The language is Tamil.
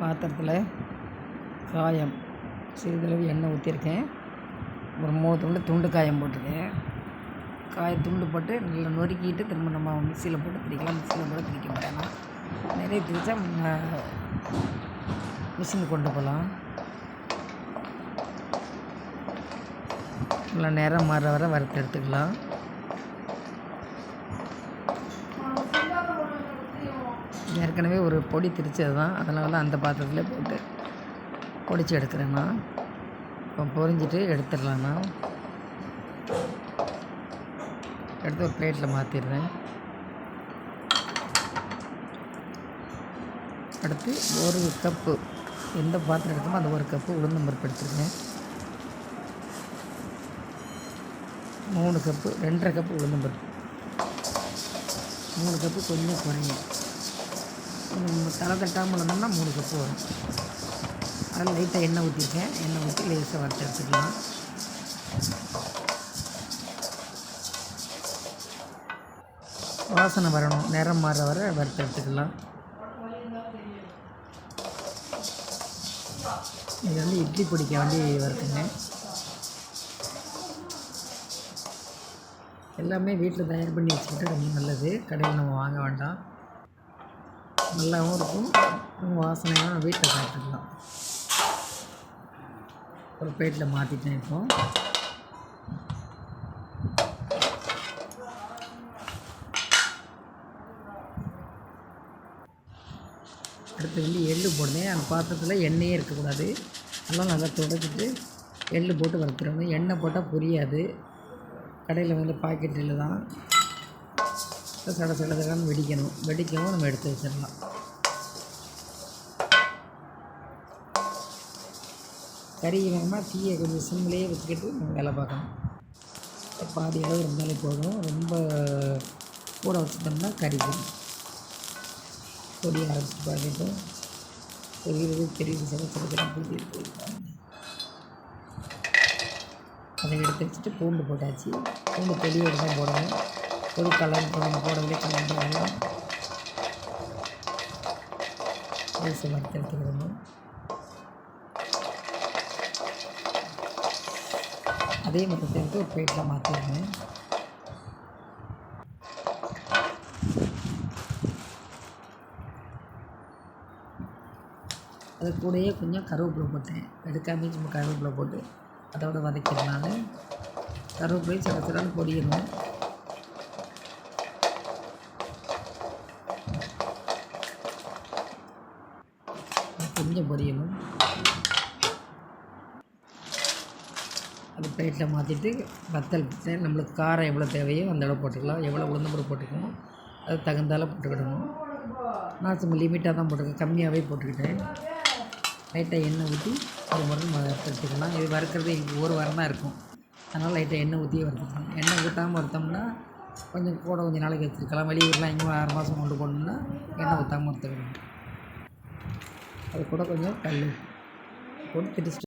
பாத்திரத்தில் காயம் சிறிதளவு எண்ணெய் ஊற்றிருக்கேன் ஒரு மூணு துண்டு துண்டு காயம் போட்டிருக்கேன். காய துண்டு போட்டு நல்லா நொறுக்கிட்டு திரும்ப நம்ம மிக்சியில் போட்டு திரிக்கலாம் மிக்சியில் போட்டு திரிக்க மாட்டேன் நிறைய திரிச்சா மிஷினுக்கு கொண்டு போகலாம். நல்லா நேரம் மாற வர வறுத்து எடுத்துக்கலாம். ஏற்கனவே ஒரு பொடி திரிச்சது தான் அதனால அந்த பாத்திரத்தில் போட்டு பொடிச்சு எடுக்கிறேண்ணா இப்போ பொரிஞ்சிட்டு எடுத்துடலாண்ணா எடுத்து ஒரு பிளேட்டில் மாற்றிடுறேன் அடுத்து ஒரு கப்பு எந்த பாத்திரம் எடுத்தோமோ அந்த ஒரு கப்பு உளுந்தம் பருப்பு எடுத்துருக்கேன். மூணு கப்பு ரெண்டரை கப்பு உளுந்தம் பருப்பு. மூணு கப்பு கொஞ்சம் குறையும். தலை தட்டாமல் இருந்தோம்னா மூணு கப்பு வரும். அதில் லைட்டாக எண்ணெய் ஊற்றிருக்கேன் எண்ணெய் ஊற்றி லேசாக வறுத்து எடுத்துக்கலாம். வாசனை வரணும். நிறம் மாற வர வறுத்து எடுத்துக்கலாம். இது வந்து இட்லி பிடிக்க வேண்டி வறுத்துங்க. எல்லாமே வீட்டில் தயார் பண்ணி வச்சுக்கிட்டா ரொம்ப நல்லது. கடையில் நம்ம வாங்க வேண்டாம். நல்லாவும் இருக்கும். வாசனையாக வீட்டில் சாப்பிட்டுக்கலாம். ஒரு பிளேட்டில் மாற்றிட்டேன் இப்போ. அடுத்து வந்து எள்ளு போடுறேன். அந்த பாத்திரத்தில் எண்ணெயே இருக்கக்கூடாது. எல்லாம் நல்லா துடைச்சிட்டு எள்ளு போட்டு வறுத்துடணும். எண்ணெய் போட்டால் புரியாது. கடையில் வந்து பாக்கெட் எள்ளு தான். சட சட சடன்னு வெடிக்கணும். வெடிக்கவும் நம்ம எடுத்து வச்சிடலாம். கறி வேணுமா தீயை கொஞ்சம் சிம்லேயே வச்சுக்கிட்டு நம்ம வேலை பார்க்கணும். பாதி அளவு இருந்தாலே போதும். ரொம்ப கூட வச்சுட்டோம்னா கறிக்கும் பொடியை அரைச்சி பார்த்துட்டு தெரியுது தெரியுது சில சில சில புளி அதை எடுத்து வச்சுட்டு பூண்டு போட்டாச்சு. பூண்டு பொடியோடு தான் போடணும். ஒரு கலர் போடணும் போடவில்லை கலர் போடணும் வறுத்து எடுத்துக்கிடணும் அதே மொத்தத்தை சேர்த்து ஒரு பிளேட்டில் மாற்றிடுங்க அது கூடயே கொஞ்சம் கருவேப்பிலை போட்டேன். எடுக்காமல் சும்மா கருவேப்பிலை போட்டு அதோட வதக்கிறதுனால கருவேப்பிலையும் சில சிலன்னு பொடியணும் கொஞ்சம் பொரியணும். அது பிளேட்டில் மாற்றிட்டு வத்தல் போட்டேன் நம்மளுக்கு காரம் எவ்வளோ தேவையோ அந்த அளவு போட்டுக்கலாம். எவ்வளோ உளுந்தம்பருப்பு போட்டுக்கணும். அது தகுந்தால போட்டுக்கிடணும். நான் சும்மா லிமிட்டாக தான் போட்டுக்கேன் கம்மியாகவே போட்டுக்கிட்டேன். லைட்டாக எண்ணெய் ஊற்றி ஒரு முறை வறுத்துக்கலாம் இது வறுக்கிறது எங்களுக்கு ஒரு வாரம் தான் இருக்கும். அதனால் லைட்டாக எண்ணெய் ஊற்றியே வறுத்துக்கலாம். எண்ணெய் ஊற்றாமல் வறுத்தோம்னா கொஞ்சம் கூட கொஞ்சம் நாளைக்கு வச்சுருக்கலாம். வெளியூர்லாம் எங்கேயும் ஆறு மாதம் கொண்டு போகணுன்னா எண்ணெய் ஊற்றாமல் வறுத்துக்கணும் அது கூட கொஞ்சம் கல் போட்டு திரிச்சிட்டு